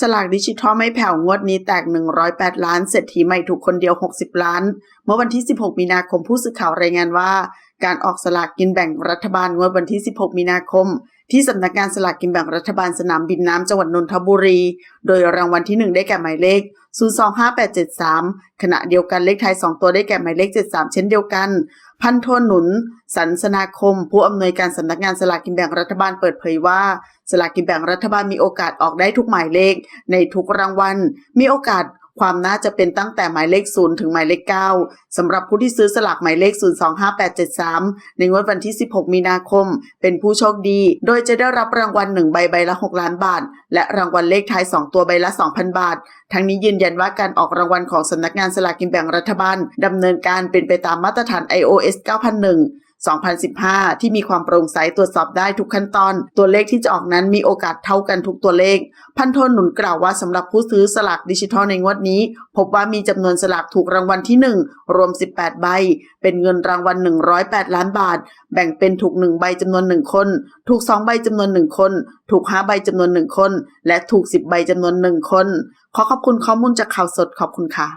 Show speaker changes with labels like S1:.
S1: สลากดิจิทัลไม่แผ่วงวดนี้แตก 108 ล้าน เศรษฐีใหม่ถูกคนเดียว 60 ล้าน เมื่อวันที่ 16 มีนาคมผู้สื่อข่าวรายงานว่า การออกสลากกินแบ่งรัฐบาลงวดวันที่ 16 มีนาคม ที่สำนักงานสลากกินแบ่งรัฐบาลสนามบินน้ำจังหวัดนนทบุรี โดยรางวัลที่ 1 ได้แก่หมายเลข 025873 ขณะเดียวกันเลขท้าย 2 ตัวได้แก่หมายเลข 73 เช่นเดียวกัน พันโทนหนุน สันสนาคม ผู้อำนวยการสำนักงานสลากกินแบ่งรัฐบาลเปิดเผยว่า สลากกินแบ่งรัฐบาลมีโอกาสออกได้ทุกหมายเลข ในทุกรางวัลมีโอกาส ความน่าจะเป็นตั้งแต่หมายเลข 0 ถึงหมายเลข 9สำหรับผู้ที่ซื้อสลากหมายเลข 025873 ในงวดวันที่ 16 มีนาคม เป็นผู้โชคดี โดยจะได้รับรางวัล 1 ใบใบละ 6 ล้านบาท และรางวัลเลขท้าย 2 ตัวใบละ 2,000 บาท ทั้งนี้ยืนยันว่าการออกรางวัลของสำนักงานสลากกินแบ่งรัฐบาลดำเนินการเป็นไปตามมาตรฐาน iOS 9001 2015 ที่มีความโปร่งใสตรวจสอบได้ทุกขั้นตอน ตัวเลขที่จะออกนั้นมีโอกาสเท่ากันทุกตัวเลข พันโทนหนุนกล่าวว่าสำหรับผู้ซื้อสลากดิจิทัลในงวดนี้ พบว่ามีจำนวนสลากถูกรางวัลที่ 1 รวม 18 ใบ เป็นเงินรางวัล 108 ล้านบาท แบ่งเป็นถูก 1 ใบจำนวน 1 คน ถูก 2 ใบจำนวน 1 คน ถูก 5 ใบจำนวน 1 คน และถูก 10 ใบจำนวน 1 คน ขอขอบคุณข้อมูลจากข่าวสดขอบคุณค่ะ